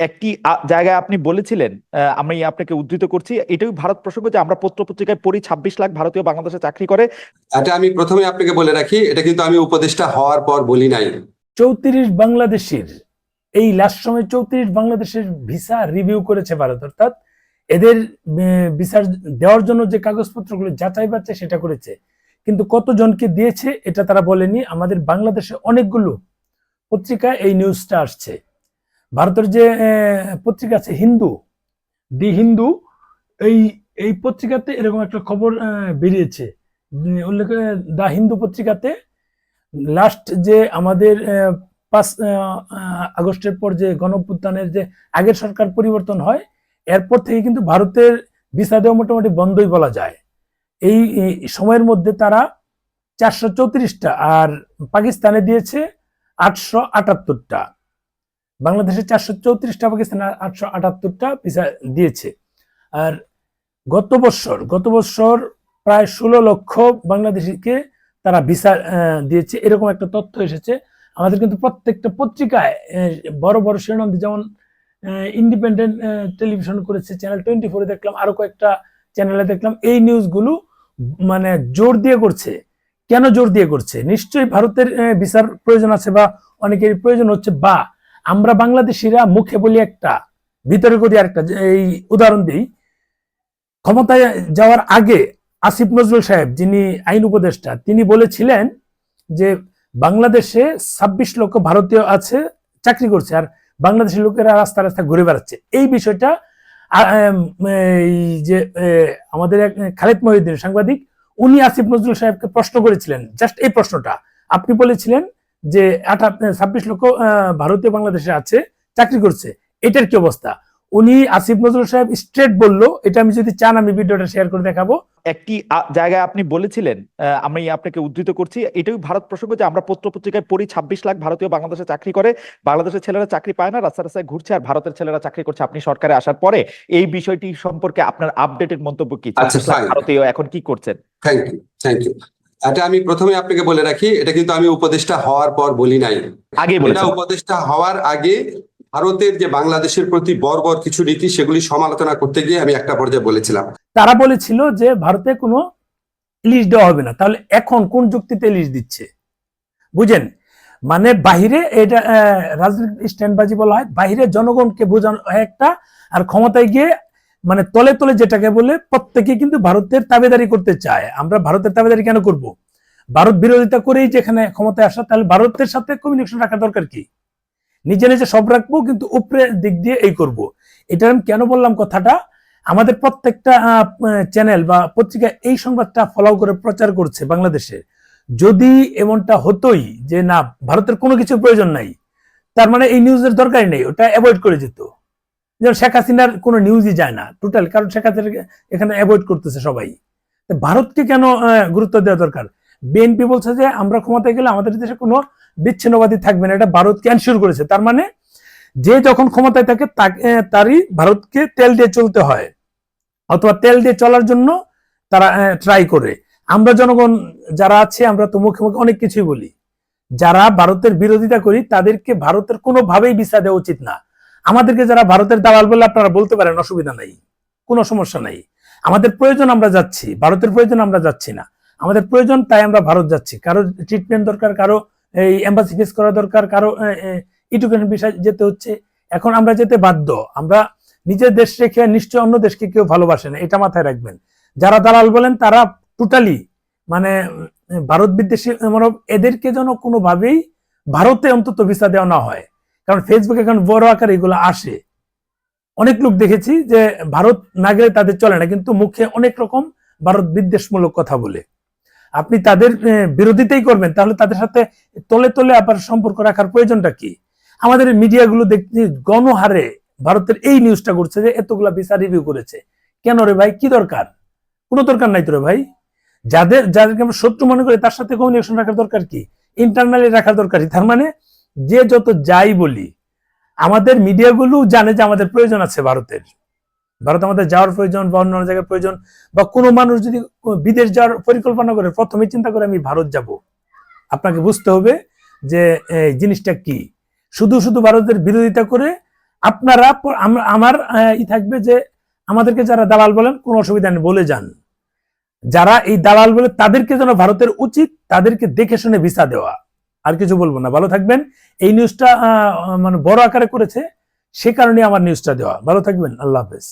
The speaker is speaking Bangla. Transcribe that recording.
একটি জায়গায় আপনি বলেছিলেন আহ, আমি আপনাকে উদ্ধৃত করছি। এটাই ভারত প্রসঙ্গ যে আমরা পত্র পত্রিকায় পড়ি ছাব্বিশ লাখ ভারতীয় বাংলাদেশে চাকরি করে। এটা আমি প্রথমে আপনাকে বলে রাখি এটা কিন্তু আমি উপদেষ্টা হওয়ার পর বলি নাই। চৌত্রিশ বাংলাদেশের এই লাস্ট সময় চৌত্রিশ বাংলাদেশের ভিসা রিভিউ করেছে ভারত অর্থাৎ এদের ভিসা দেওয়ার জন্য যে কাগজপত্রগুলো যাচাই বাচ্চা সেটা করেছে। কিন্তু কতজনকে দিয়েছে এটা তারা বলেনি। আমাদের বাংলাদেশে অনেকগুলো পত্রিকায় এই নিউজটা আসছে। ভারতের যে পত্রিকা আছে হিন্দু, দি হিন্দু, এই এই পত্রিকাতে এরকম একটা খবর বেরিয়েছে। উল্লেখ দা হিন্দু পত্রিকাতে লাস্ট যে আমাদের পাঁচ আগস্টের পর যে গণপুত্থানের যে আগের সরকার পরিবর্তন হয়, এরপর থেকে কিন্তু ভারতের ভিসা দেওয়া মোটামুটি বন্ধই বলা যায়। এই সময়ের মধ্যে তারা চারশো চৌত্রিশটা আর পাকিস্তানে দিয়েছে আটশো আটাত্তরটা। বাংলাদেশে চারশো চৌত্রিশটা, পাকিস্তান আটশো আটাত্তরটা ভিসা দিয়েছে। আর গত বছর গত বছর প্রায় ষোলো লক্ষ বাংলাদেশিকে তারা ভিসা দিয়েছে। এরকম একটা তথ্য এসেছে। আমাদের কিন্তু প্রত্যেকটা পত্রিকায় বড় বড় শিরোনাম যেমন ইন্ডিপেন্ডেন্ট টেলিভিশন করেছে চ্যানেল টোয়েন্টি ফোরে দেখলাম, আরও কয়েকটা চ্যানেলে দেখলাম। এই নিউজগুলো মানে জোর দিয়ে করছে। কেন জোর দিয়ে করছে? নিশ্চয়ই ভারতের ভিসার প্রয়োজন আছে বা অনেকের প্রয়োজন হচ্ছে বা আমরা বাংলাদেশিরা মুখে বলি একটা, ভিতরে করি যে এই উদাহরণ দিই। ক্ষমতায় যাওয়ার আগে আসিফ নজরুল সাহেব, যিনি আইন উপদেষ্টা, তিনি বলেছিলেন যে বাংলাদেশে ছাব্বিশ লক্ষ ভারতীয় আছে, চাকরি করছে, আর বাংলাদেশের লোকেরা রাস্তা রাস্তা ঘুরে বেড়াচ্ছে। এই বিষয়টা যে আমাদের খালেদ মহিউদ্দিন সাংবাদিক, উনি আসিফ নজরুল সাহেবকে প্রশ্ন করেছিলেন, জাস্ট এই প্রশ্নটা। আপনি বলেছিলেন যে আঠা ছাব্বিশ লক্ষ আহ, ভারতীয় বাংলাদেশে আছে চাকরি করছে। এটার কি অবস্থা? উনি আসিফ নজরুল সাহেব স্ট্রেট বলল এটা আমি যদি চান আমি ভিডিওটা শেয়ার করে দেখাবো। একটি জায়গায় আপনি বলেছিলেন আহ, আমি আপনাকে উদ্ধৃত করছি এটাই ভারত প্রসঙ্গ যে আমরা পত্র পত্রিকায় পড়ি ছাব্বিশ লাখ ভারতীয় বাংলাদেশে চাকরি করে বাংলাদেশের ছেলেরা চাকরি পায় না রাস্তা রাস্তায় ঘুরছে আর ভারতের ছেলেরা চাকরি করছে আপনি সরকারে আসার পরে এই বিষয়টি সম্পর্কে আপনার আপডেটেড মন্তব্য কি? আচ্ছা, 26 লাখ fine. ভারতীয় এখন কি করছেন? থ্যাংক ইউ থ্যাংক ইউ এটা আমি প্রথমে আপনাকে বলে রাখি এটা কিন্তু আমি উপদেষ্টা হওয়ার পর বলি নাই। আগে এটা উপদেষ্টা হওয়ার আগে ভারতের যে বাংলাদেশের প্রতি বর্বর কিছু নীতি সেগুলি সমালোচনা করতে গিয়ে আমি একটা পর্যায়ে বলেছিলাম। তারা বলেছিল যে ভারতে কোনো ইলিশ দেওয়া হবে না। তাহলে এখন কোন যুক্তিতে ইলিশ দিচ্ছে? বুঝেন মানে বাহিরে এটা আহ, রাজনৈতিক স্ট্যান্ডবাজি বলা হয় বাহিরে জনগণকে বোঝানো একটা আর ক্ষমতায় গিয়ে মানে তলে তলে যেটাকে বলে প্রত্যেকে কিন্তু ভারতের তাবেদারি করতে চায়। আমরা ভারতের তাবেদারি কেন করব? ভারত বিরোধিতা করেই যেখানে ক্ষমতায় আসা, তাহলে ভারতের সাথে কমিউনিকেশন রাখা দরকার কি? নিজে নিজে সব রাখব, কিন্তু উপরে দিক দিয়ে এই করব। এটা আমি কেন বললাম কথাটা? আমাদের প্রত্যেকটা চ্যানেল বা পত্রিকা এই সংবাদটা ফলো করে প্রচার করছে বাংলাদেশে। যদি এমনটা হতোই যে না, ভারতের কোনো কিছু প্রয়োজন নাই, তার মানে এই নিউজের দরকার নেই, ওটা অ্যাভয়েড করে যেত। যেমন শেখ হাসিনার কোনো নিউজই যায় না টোটাল কারণ শেখ হাসিনা এখানে অ্যাভয়েড করতেছে সবাই। ভারতকে কেন গুরুত্ব দেওয়া দরকার? বিএনপি বলছে যে আমরা ক্ষমতায় গেলে আমাদের দেশে কোনো বিচ্ছিন্নবাদী থাকবে না, এটা ভারতকে এনশিওর করেছে। তার মানে যে যখন ক্ষমতায় থাকে তারই ভারতকে তেল দিয়ে চলতে হয়, অথবা তেল দিয়ে চলার জন্য তারা ট্রাই করে। আমরা জনগণ যারা আছে, আমরা তো মুখে মুখে অনেক কিছুই বলি। যারা ভারতের বিরোধিতা করি, তাদেরকে ভারতের কোনোভাবেই ভিসা দেওয়া উচিত না। আমাদেরকে যারা ভারতের দালাল বলে আপনারা বলতে পারেন অসুবিধা নাই, কোনো সমস্যা নাই। আমাদের প্রয়োজন আমরা যাচ্ছি, ভারতের প্রয়োজন আমরা যাচ্ছি না। আমাদের প্রয়োজন তাই আমরা ভারত যাচ্ছি। কারও ট্রিটমেন্ট দরকার, কারও এই এম্বাসি ফেস করা দরকার, কারও এডুকেশন বিষয় যেতে হচ্ছে। এখন আমরা যেতে বাধ্য। আমরা নিজের দেশ রেখে নিশ্চয় অন্য দেশকে কেউ ভালোবাসে না, এটা মাথায় রাখবেন। যারা দালাল বলেন তারা টোটালি মানে ভারত বিদ্বেষী মনোভাব এদেরকে যেন কোনোভাবেই ভারতে অন্তত ভিসা দেওয়া না হয়। কারণ ফেসবুকে এখন বড় আকারে এগুলো আসে। অনেক লোক দেখেছি যে ভারত না গেলে তাদের চলে না, কিন্তু মুখে অনেক রকম ভারত বিদ্বেষমূলক কথা বলে। আপনি তাদের বিরোধিতাই করবেন, তাহলে তাদের সাথে তলে তলে আবার সম্পর্ক রাখার প্রয়োজনটা কি? আমাদের মিডিয়াগুলো দেখছি গণহারে ভারতের এই নিউজটা করছে যে এতগুলা ভিসা রিভিউ করেছে। কেন রে ভাই? কি দরকার? কোনো দরকার নাই তো রে ভাই। যাদের, যাদেরকে আমরা শত্রু মনে করি, তার সাথে কমিউনিকেশন রাখার দরকার কি? ইন্টারনালি রাখার দরকার তার মানে যে যত যাই বলি, আমাদের মিডিয়াগুলো জানে যে আমাদের প্রয়োজন আছে ভারতের। ভারত আমাদের যাওয়ার প্রয়োজন বা অন্য জায়গার প্রয়োজন বা কোনো মানুষ যদি বিদেশ যাওয়ার পরিকল্পনা করে, প্রথমে চিন্তা করে আমি ভারত যাব। আপনাকে বুঝতে হবে যে, এই জিনিসটা কি? শুধু শুধু ভারতের বিরোধিতা করে আপনারা আমার ই থাকবে যে আমাদেরকে যারা দালাল বলেন, কোনো অসুবিধা নেই, বলে যান। যারা এই দালাল বলে তাদেরকে যেন ভারতের উচিত, তাদেরকে দেখে শুনে ভিসা দেওয়া। আর কিছু বলব না। ভালো থাকবেন। এই নিউজটা মানে বড় আকারে করেছে, সে কারণে আমার নিউজটা দেওয়া। ভালো থাকবেন। আল্লাহ হাফেজ।